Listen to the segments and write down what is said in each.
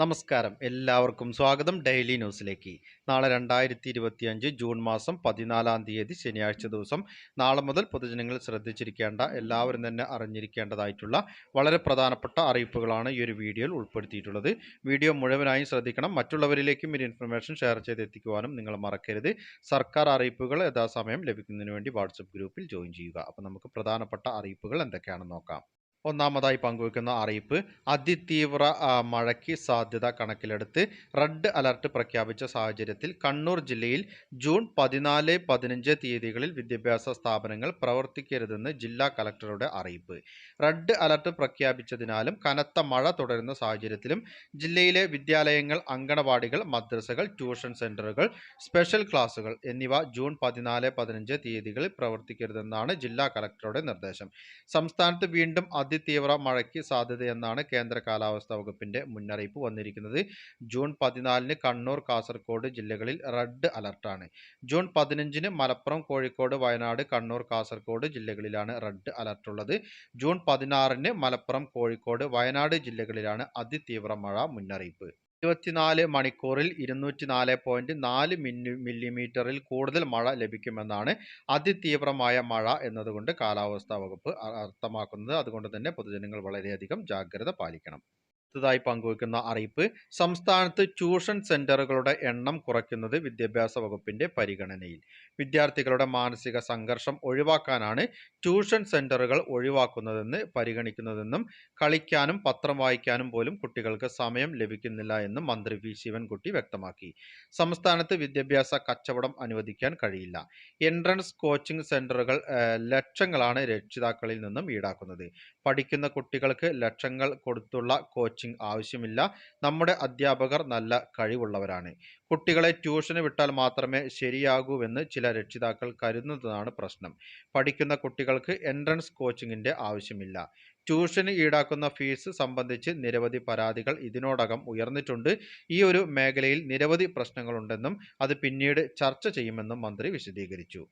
നമസ്കാരം. എല്ലാവർക്കും സ്വാഗതം ഡെയിലി ന്യൂസിലേക്ക്. നാളെ രണ്ടായിരത്തി ഇരുപത്തിയഞ്ച് ജൂൺ മാസം പതിനാലാം തീയതി ശനിയാഴ്ച ദിവസം. നാളെ മുതൽ പൊതുജനങ്ങൾ ശ്രദ്ധിച്ചിരിക്കേണ്ട എല്ലാവരും തന്നെ അറിഞ്ഞിരിക്കേണ്ടതായിട്ടുള്ള വളരെ പ്രധാനപ്പെട്ട അറിയിപ്പുകളാണ് ഈ ഒരു വീഡിയോയിൽ ഉൾപ്പെടുത്തിയിട്ടുള്ളത്. വീഡിയോ മുഴുവനായും ശ്രദ്ധിക്കണം. മറ്റുള്ളവരിലേക്കും ഒരു ഇൻഫർമേഷൻ ഷെയർ ചെയ്തെത്തിക്കുവാനും നിങ്ങൾ മറക്കരുത്. സർക്കാർ അറിയിപ്പുകൾ യഥാസമയം ലഭിക്കുന്നതിന് വേണ്ടി വാട്സപ്പ് ഗ്രൂപ്പിൽ ജോയിൻ ചെയ്യുക. അപ്പോൾ നമുക്ക് പ്രധാനപ്പെട്ട അറിയിപ്പുകൾ എന്തൊക്കെയാണെന്ന് നോക്കാം. ഒന്നാമതായി പങ്കുവയ്ക്കുന്ന അറിയിപ്പ് അതിതീവ്ര മഴയ്ക്ക് സാധ്യത കണക്കിലെടുത്ത് റെഡ് അലർട്ട് പ്രഖ്യാപിച്ച സാഹചര്യത്തിൽ കണ്ണൂർ ജില്ലയിൽ ജൂൺ പതിനാല് പതിനഞ്ച് തീയതികളിൽ വിദ്യാഭ്യാസ സ്ഥാപനങ്ങൾ പ്രവർത്തിക്കരുതെന്ന് ജില്ലാ കലക്ടറുടെ അറിയിപ്പ്. റെഡ് അലർട്ട് പ്രഖ്യാപിച്ചതിനാലും കനത്ത മഴ തുടരുന്ന സാഹചര്യത്തിലും ജില്ലയിലെ വിദ്യാലയങ്ങൾ അങ്കണവാടികൾ മദ്രസകൾ ട്യൂഷൻ സെന്ററുകൾ സ്പെഷ്യൽ ക്ലാസുകൾ എന്നിവ ജൂൺ പതിനാല് പതിനഞ്ച് തീയതികളിൽ പ്രവർത്തിക്കരുതെന്നാണ് ജില്ലാ കലക്ടറുടെ നിർദ്ദേശം. സംസ്ഥാനത്ത് വീണ്ടും അതിതീവ്ര മഴയ്ക്ക് സാധ്യതയെന്നാണ് കേന്ദ്ര കാലാവസ്ഥാ വകുപ്പിന്റെ മുന്നറിയിപ്പ് വന്നിരിക്കുന്നത്. ജൂൺ പതിനാലിന് കണ്ണൂർ കാസർഗോഡ് ജില്ലകളിൽ റെഡ് അലർട്ടാണ്. ജൂൺ പതിനഞ്ചിന് മലപ്പുറം കോഴിക്കോട് വയനാട് കണ്ണൂർ കാസർഗോഡ് ജില്ലകളിലാണ് റെഡ് അലർട്ട് ഉള്ളത് ജൂൺ പതിനാറിന് മലപ്പുറം കോഴിക്കോട് വയനാട് ജില്ലകളിലാണ് അതിതീവ്ര മഴ മുന്നറിയിപ്പ്. ഇരുപത്തിനാല് മണിക്കൂറിൽ ഇരുന്നൂറ്റി നാല് പോയിന്റ് നാല് മില്ലി മില്ലിമീറ്ററിൽ കൂടുതൽ മഴ ലഭിക്കുമെന്നാണ് അതിതീവ്രമായ മഴ എന്നതുകൊണ്ട് കാലാവസ്ഥാ വകുപ്പ് അർത്ഥമാക്കുന്നത്. അതുകൊണ്ട് തന്നെ പൊതുജനങ്ങൾ വളരെയധികം ജാഗ്രത പാലിക്കണം. അടുത്തതായി പങ്കുവയ്ക്കുന്ന അറിയിപ്പ് സംസ്ഥാനത്ത് ട്യൂഷൻ സെന്ററുകളുടെ എണ്ണം കുറയ്ക്കുന്നത് വിദ്യാഭ്യാസ വകുപ്പിന്റെ പരിഗണനയിൽ. വിദ്യാർത്ഥികളുടെ മാനസിക സംഘർഷം ഒഴിവാക്കാനാണ് ട്യൂഷൻ സെന്ററുകൾ ഒഴിവാക്കുന്നതെന്ന് പരിഗണിക്കുന്നതെന്നും കളിക്കാനും പത്രം വായിക്കാനും പോലും കുട്ടികൾക്ക് സമയം ലഭിക്കുന്നില്ല എന്നും മന്ത്രി വി. ശിവൻകുട്ടി വ്യക്തമാക്കി. സംസ്ഥാനത്ത് വിദ്യാഭ്യാസ കച്ചവടം അനുവദിക്കാൻ കഴിയില്ല. എൻട്രൻസ് കോച്ചിംഗ് സെന്ററുകൾ ലക്ഷങ്ങളാണ് രക്ഷിതാക്കളിൽ നിന്നും ഈടാക്കുന്നത്. പഠിക്കുന്ന കുട്ടികൾക്ക് ലക്ഷങ്ങൾ കൊടുത്തുള്ള കോച്ചിംഗ് ആവശ്യമില്ല. നമ്മുടെ അധ്യാപകർ നല്ല കഴിവുള്ളവരാണ്. കുട്ടികളെ ട്യൂഷന് വിട്ടാൽ മാത്രമേ ശരിയാകൂവെന്ന് ചില രക്ഷിതാക്കൾ കരുതുന്നതാണ് പ്രശ്നം. പഠിക്കുന്ന കുട്ടികൾക്ക് എൻട്രൻസ് കോച്ചിങ്ങിന്റെ ആവശ്യമില്ല. ട്യൂഷന് ഈടാക്കുന്ന ഫീസ് സംബന്ധിച്ച് നിരവധി പരാതികൾ ഇതിനോടകം ഉയർന്നിട്ടുണ്ട്. ഈ ഒരു മേഖലയിൽ നിരവധി പ്രശ്നങ്ങളുണ്ടെന്നും അത് പിന്നീട് ചർച്ച ചെയ്യുമെന്നും മന്ത്രി വിശദീകരിച്ചു.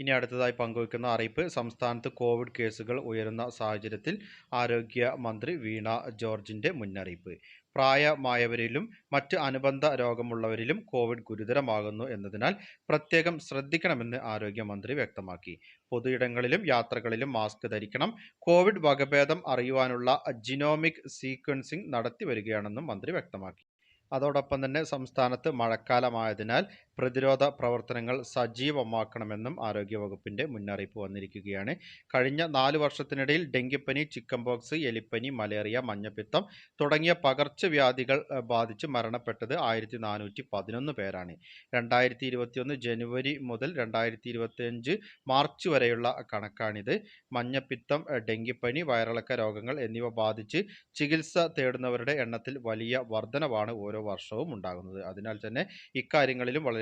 ഇനി അടുത്തതായി പങ്കുവയ്ക്കുന്ന അറിയിപ്പ്. സംസ്ഥാനത്ത് കോവിഡ് കേസുകൾ ഉയരുന്ന സാഹചര്യത്തിൽ ആരോഗ്യ മന്ത്രി വീണ ജോർജിന്റെ മുന്നറിയിപ്പ്. പ്രായമായവരിലും മറ്റ് അനുബന്ധ രോഗമുള്ളവരിലും കോവിഡ് ഗുരുതരമാകുന്നു എന്നതിനാൽ പ്രത്യേകം ശ്രദ്ധിക്കണമെന്ന് ആരോഗ്യമന്ത്രി വ്യക്തമാക്കി. പൊതുയിടങ്ങളിലും യാത്രകളിലും മാസ്ക് ധരിക്കണം. കോവിഡ് വകഭേദം അറിയുവാനുള്ള ജിനോമിക് സീക്വൻസിംഗ് നടത്തി വരികയാണെന്നും മന്ത്രി വ്യക്തമാക്കി. അതോടൊപ്പം തന്നെ സംസ്ഥാനത്ത് മഴക്കാലമായതിനാൽ പ്രതിരോധ പ്രവർത്തനങ്ങൾ സജീവമാക്കണമെന്നും ആരോഗ്യവകുപ്പിന്റെ മുന്നറിയിപ്പ് വന്നിരിക്കുകയാണ്. കഴിഞ്ഞ നാല് വർഷത്തിനിടയിൽ ഡെങ്കിപ്പനി ചിക്കൻ പോക്സ് എലിപ്പനി മലേറിയ മഞ്ഞപ്പിത്തം തുടങ്ങിയ പകർച്ചവ്യാധികൾ ബാധിച്ച് മരണപ്പെട്ടത് ആയിരത്തി നാനൂറ്റി പതിനൊന്ന് പേരാണ്. രണ്ടായിരത്തി ഇരുപത്തിയൊന്ന് ജനുവരി മുതൽ രണ്ടായിരത്തി ഇരുപത്തിയഞ്ച് മാർച്ച് വരെയുള്ള കണക്കാണിത്. മഞ്ഞപ്പിത്തം ഡെങ്കിപ്പനി വയറിളക്ക രോഗങ്ങൾ എന്നിവ ബാധിച്ച് ചികിത്സ തേടുന്നവരുടെ എണ്ണത്തിൽ വലിയ വർധനവാണ് ഓരോ വർഷവും ഉണ്ടാകുന്നത്. അതിനാൽ തന്നെ ഇക്കാര്യങ്ങളിലും